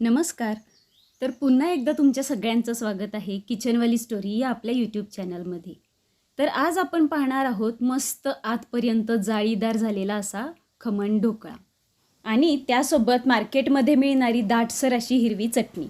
नमस्कार. तर पुन्हा एकदा तुमच्या सगळ्यांचं स्वागत आहे किचनवाली स्टोरी या आपल्या यूट्यूब चॅनलमध्ये तर आज आपण पाहणार आहोत मस्त आतपर्यंत जाळीदार झालेला असा खमण ढोकळा. आणि त्यासोबत मार्केटमध्ये मिळणारी दाटसर अशी हिरवी चटणी.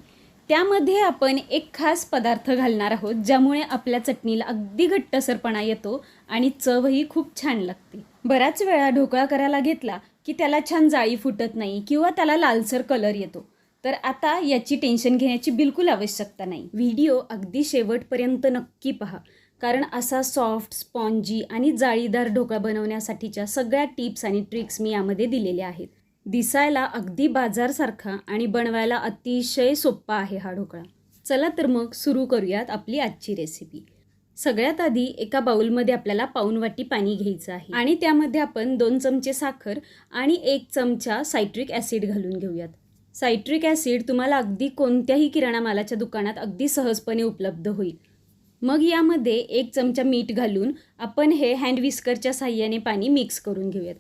त्यामध्ये आपण एक खास पदार्थ घालणार आहोत ज्यामुळे आपल्या चटणीला अगदी घट्टसरपणा येतो आणि चवही खूप छान लागते. बऱ्याच वेळा ढोकळा करायला घेतला की त्याला छान जाळी फुटत नाही किंवा त्याला लालसर कलर येतो. तर आता याची टेन्शन घेण्याची बिलकुल आवश्यकता नाही. व्हिडिओ अगदी शेवटपर्यंत नक्की पहा. कारण असा सॉफ्ट स्पॉन्जी आणि जाळीदार ढोकळा बनवण्यासाठीच्या सगळ्या टिप्स आणि ट्रिक्स मी यामध्ये दिलेल्या आहेत. दिसायला अगदी बाजारसारखा आणि बनवायला अतिशय सोप्पा आहे हा ढोकळा. चला तर मग सुरू करूयात आपली आजची रेसिपी सगळ्यात आधी एका बाउलमध्ये आपल्याला पाऊन वाटी पाणी घ्यायचं आहे. आणि त्यामध्ये आपण दोन चमचे साखर आणि एक चमचा सायट्रिक ॲसिड घालून घेऊयात. सायट्रिक ॲसिड तुम्हाला अगदी कोणत्याही किराणा मालाच्या दुकानात अगदी सहजपणे उपलब्ध होईल. मग यामध्ये एक चमचा मीठ घालून आपण हे हँड विस्करच्या साह्याने पाणी मिक्स करून घेऊयात.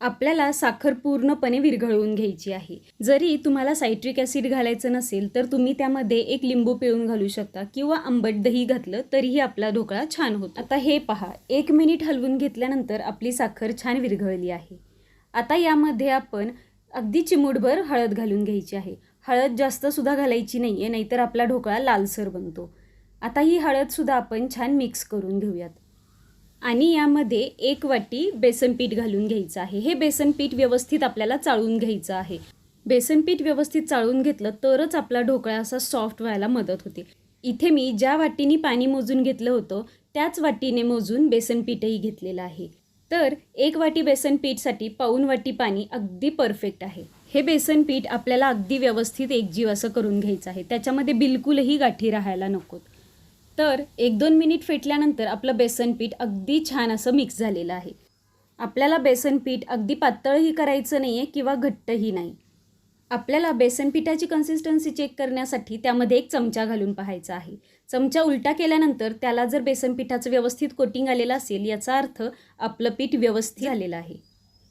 आपल्याला साखर पूर्णपणे विरघळवून घ्यायची आहे. जरी तुम्हाला सायट्रिक ॲसिड घालायचं नसेल तर तुम्ही त्यामध्ये एक लिंबू पिळून घालू शकता किंवा आंबट दही घातलं तरीही आपला ढोकळा छान होतो. आता हे पहा एक मिनिट हलवून घेतल्यानंतर आपली साखर छान विरघळली आहे. आता यामध्ये आपण अगदी चिमूटभर हळद घालून घ्यायची आहे. हळद जास्तसुद्धा घालायची नाही आहे नाहीतर आपला ढोकळा लालसर बनतो. आता ही हळदसुद्धा आपण छान मिक्स करून घेऊयात. आणि यामध्ये एक वाटी बेसनपीठ घालून घ्यायचं आहे. हे बेसनपीठ व्यवस्थित आपल्याला चाळून घ्यायचं आहे. बेसनपीठ व्यवस्थित चाळून घेतलं तरच आपला ढोकळा असा सॉफ्ट व्हायला मदत होते. इथे मी ज्या वाटीने पाणी मोजून घेतलं होतं त्याच वाटीने मोजून बेसनपीठही घेतलेलं आहे. तर एक वाटी बेसन पीठसाठी पाऊन वाटी पाणी अगदी परफेक्ट आहे. हे बेसन पीठ आपल्याला अगदी व्यवस्थित एकजीव असं करून घ्यायचं आहे. त्याच्यामध्ये बिलकुलही गाठी राहायला नकोत. तर एक दोन मिनिट फेटल्यानंतर आपलं बेसन पीठ अगदी छान असं मिक्स झालेलं आहे. आपल्याला बेसन पीठ अगदी पातळही करायचं नाही आहे किंवा घट्टही नाही. आपल्याला बेसन पिठाची कन्सिस्टन्सी चेक करण्यासाठी त्यामध्ये एक चमचा घालून पाहायचा आहे. चमचा उलटा केल्यानंतर त्याला जर बेसन पिठाचं व्यवस्थित कोटिंग आलेलं असेल याचा अर्थ आपलं पीठ व्यवस्थित आलेलं आहे.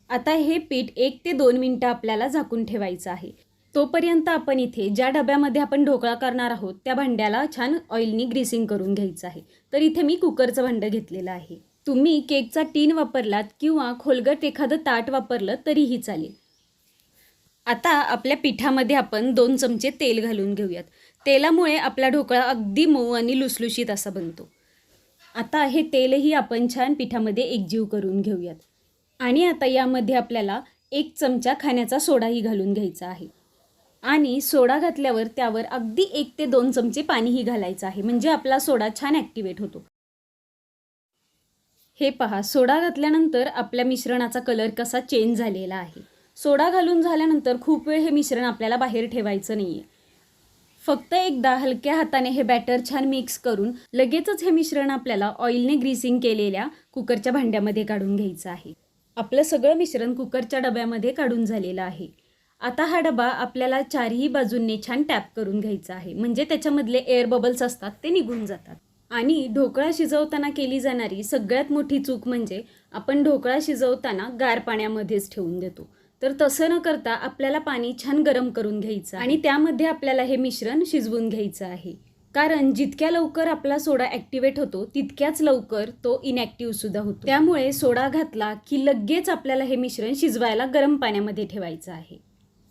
आता हे पीठ एक ते दोन मिनटं आपल्याला झाकून ठेवायचं आहे. तोपर्यंत आपण इथे ज्या डब्यामध्ये आपण ढोकळा करणार आहोत त्या भांड्याला छान ऑइलनी ग्रीसिंग करून घ्यायचं आहे. तर इथे मी कुकरचं भांडं घेतलेलं आहे. तुम्ही केकचा टीन वापरलात किंवा खोलगट एखादं ताट वापरलं तरीही चालेल. आता आपल्या पिठामध्ये आपण दोन चमचे तेल घालून घेऊयात. तेलामुळे आपला ढोकळा अगदी मऊ आणि लुसलुशीत असा बनतो. आता हे तेलही आपण छान पिठामध्ये एकजीव करून घेऊयात. आणि आता यामध्ये आपल्याला एक चमचा खाण्याचा सोडाही घालून घ्यायचा आहे. आणि सोडा घातल्यावर त्यावर अगदी एक ते दोन चमचे पाणीही घालायचं आहे. म्हणजे आपला सोडा छान ॲक्टिवेट होतो. हे पहा सोडा घातल्यानंतर आपल्या मिश्रणाचा कलर कसा चेंज झालेला आहे. सोडा घालून झाल्यानंतर खूप वेळ हे मिश्रण आपल्याला बाहेर ठेवायचं नाही आहे फक्त एकदा हलक्या हाताने हे बॅटर छान मिक्स करून लगेचच हे मिश्रण आपल्याला ऑइलने ग्रीसिंग केलेल्या कुकरच्या भांड्यामध्ये काढून घ्यायचं आहे. आपलं सगळं मिश्रण कुकरच्या डब्यामध्ये काढून झालेलं आहे. आता हा डबा आपल्याला चारही बाजूंनी छान टॅप करून घ्यायचा आहे. म्हणजे त्याच्यामधले एअर बबल्स असतात ते निघून जातात. आणि ढोकळा शिजवताना केली जाणारी सगळ्यात मोठी चूक म्हणजे आपण ढोकळा शिजवताना गार पाण्यामध्येच ठेवून देतो. तर तसं न करता आपल्याला पाणी छान गरम करून घ्यायचं आणि त्यामध्ये आपल्याला हे मिश्रण शिजवून घ्यायचं आहे. कारण जितक्या लवकर आपला सोडा ॲक्टिवेट होतो तितक्याच लवकर तो इनॅक्टिव्ह सुद्धा होतो. त्यामुळे सोडा घातला की लगेच आपल्याला हे मिश्रण शिजवायला गरम पाण्यामध्ये ठेवायचं आहे.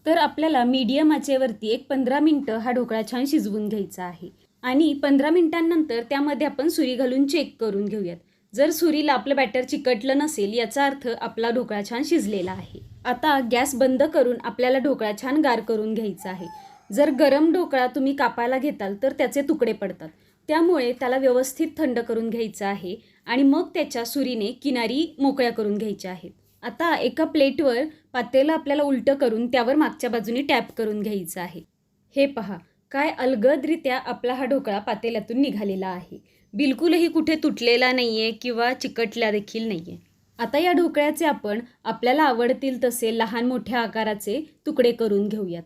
तर आपल्याला मीडियम आचेवरती एक पंधरा मिनटं हा ढोकळा छान शिजवून घ्यायचा आहे. आणि पंधरा मिनिटांनंतर त्यामध्ये आपण सुरी घालून चेक करून घेऊयात. जर सुरीला आपलं बॅटर चिकटलं नसेल याचा अर्थ आपला ढोकळा छान शिजलेला आहे. आता गॅस बंद करून आपल्याला ढोकळा छान गार करून घ्यायचा आहे. जर गरम ढोकळा तुम्ही कापायला घेताल तर त्याचे तुकडे पडतात. त्यामुळे त्याला व्यवस्थित थंड करून घ्यायचं आहे आणि मग त्याच्या सुरीने किनारी मोकळ्या करून घ्यायच्या आहेत. आता एका प्लेटवर पातेलं आपल्याला उलटं करून त्यावर मागच्या बाजूने टॅप करून घ्यायचं आहे. हे पहा काय अलगदरित्या आपला हा ढोकळा पातेल्यातून निघालेला आहे. बिलकुलही कुठे तुटलेला नाही आहे किंवा चिकटल्या देखील नाही आहे आता या ढोकळ्याचे आपण आपल्याला आवडतील तसे लहान मोठ्या आकाराचे तुकडे करून घेऊयात.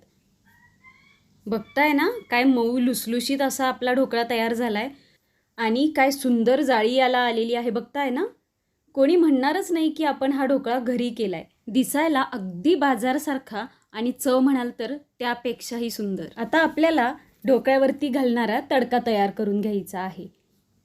बघताय ना काय मऊ लुसलुशीत असा आपला ढोकळा तयार झाला आहे आणि काय सुंदर जाळी याला आलेली आहे बघताय ना. कोणी म्हणणारच नाही की आपण हा ढोकळा घरी केला आहे दिसायला अगदी बाजारसारखा आणि चव म्हणाल तर त्यापेक्षाही सुंदर. आता आपल्याला ढोकळ्यावरती घालणारा तडका तयार करून घ्यायचा आहे.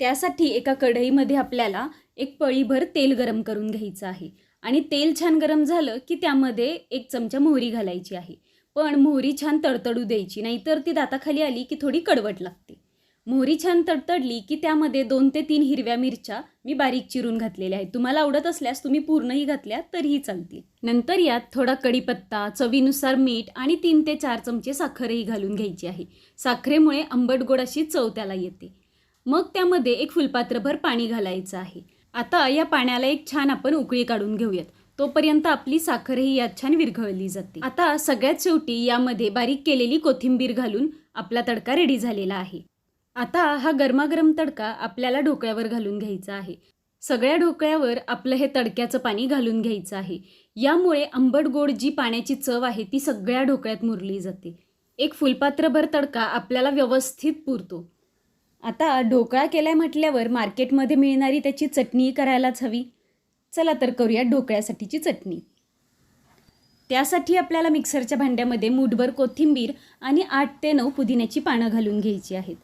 त्यासाठी एका कढईमध्ये आपल्याला एक पळीभर तेल गरम करून घ्यायचं आहे. आणि तेल छान गरम झालं की त्यामध्ये एक चमचा मोहरी घालायची आहे. पण मोहरी छान तडतडू द्यायची नाहीतर ती दाताखाली आली की थोडी कडवट लागते. मोहरी छान तडतडली की त्यामध्ये दोन ते तीन हिरव्या मिरच्या मी बारीक चिरून घातलेल्या आहेत. तुम्हाला आवडत असल्यास तुम्ही पूर्णही घातल्या तरीही चालतील. नंतर यात थोडा कढीपत्ता चवीनुसार मीठ आणि तीन ते चार चमचे साखरही घालून घ्यायची आहे. साखरेमुळे आंबट गोड अशी चव त्याला येते. मग त्यामध्ये एक फुलपात्रभर पाणी घालायचं आहे. आता या पाण्याला एक छान आपण उकळी काढून घेऊयात. तोपर्यंत आपली साखरही यात छान विरघळली जाते. आता सगळ्यात शेवटी यामध्ये बारीक केलेली कोथिंबीर घालून आपला तडका रेडी झालेला आहे. आता हा गरमागरम तडका आपल्याला ढोकळ्यावर घालून घ्यायचा आहे. सगळ्या ढोकळ्यावर आपलं हे तडक्याचं पाणी घालून घ्यायचं आहे. यामुळे आंबट गोड जी पाण्याची चव आहे ती सगळ्या ढोकळ्यात मुरली जाते. एक फुलपात्रभर तडका आपल्याला व्यवस्थित पुरतो. आता ढोकळा केलाय म्हटल्यावर मार्केटमध्ये मिळणारी त्याची चटणी करायलाच हवी. चला तर करूया ढोकळ्यासाठीची चटणी. त्यासाठी आपल्याला मिक्सरच्या भांड्यामध्ये मूठभर कोथिंबीर आणि आठ ते नऊ पुदिन्याची पानं घालून घ्यायची आहेत.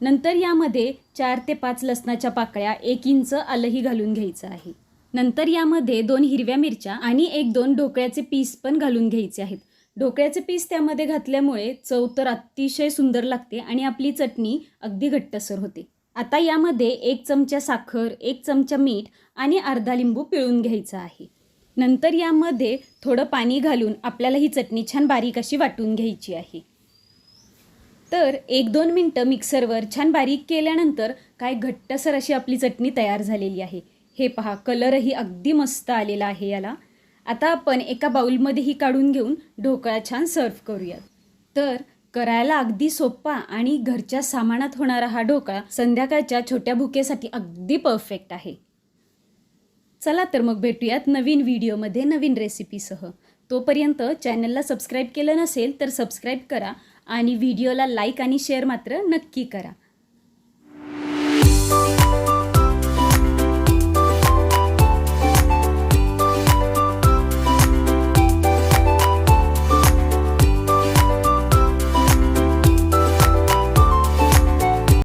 नंतर यामध्ये चार ते पाच लसणाच्या पाकळ्या एक इंच आलंही घालून घ्यायचं आहे. नंतर यामध्ये दोन हिरव्या मिरच्या आणि एक दोन ढोकळ्याचे पीस पण घालून घ्यायचे आहेत. ढोकळ्याचे पीस त्यामध्ये घातल्यामुळे चव तर अतिशय सुंदर लागते आणि आपली चटणी अगदी घट्टसर होते. आता यामध्ये एक चमचा साखर एक चमचा मीठ आणि अर्धा लिंबू पिळून घ्यायचा आहे. नंतर यामध्ये थोडं पाणी घालून आपल्याला ही चटणी छान बारीक अशी वाटून घ्यायची आहे. तर एक दोन मिनटं मिक्सरवर छान बारीक केल्यानंतर काय घट्टसर अशी आपली चटणी तयार झालेली आहे. हे पहा कलरही अगदी मस्त आलेला आहे याला. आता आपण एका बाउलमध्ये ही काढून घेऊन ढोकळा छान सर्व करूयात. तर करायला अगदी सोपा आणि घरच्या सामानात होणारा हा ढोकळा संध्याकाळच्या छोट्या भुकेसाठी अगदी परफेक्ट आहे. चला तर मग भेटूयात नवीन व्हिडिओमध्ये नवीन रेसिपीसह. तोपर्यंत चॅनलला सबस्क्राईब केलं नसेल तर सबस्क्राईब करा आणि व्हिडिओला लाईक आणि शेअर मात्र नक्की करा.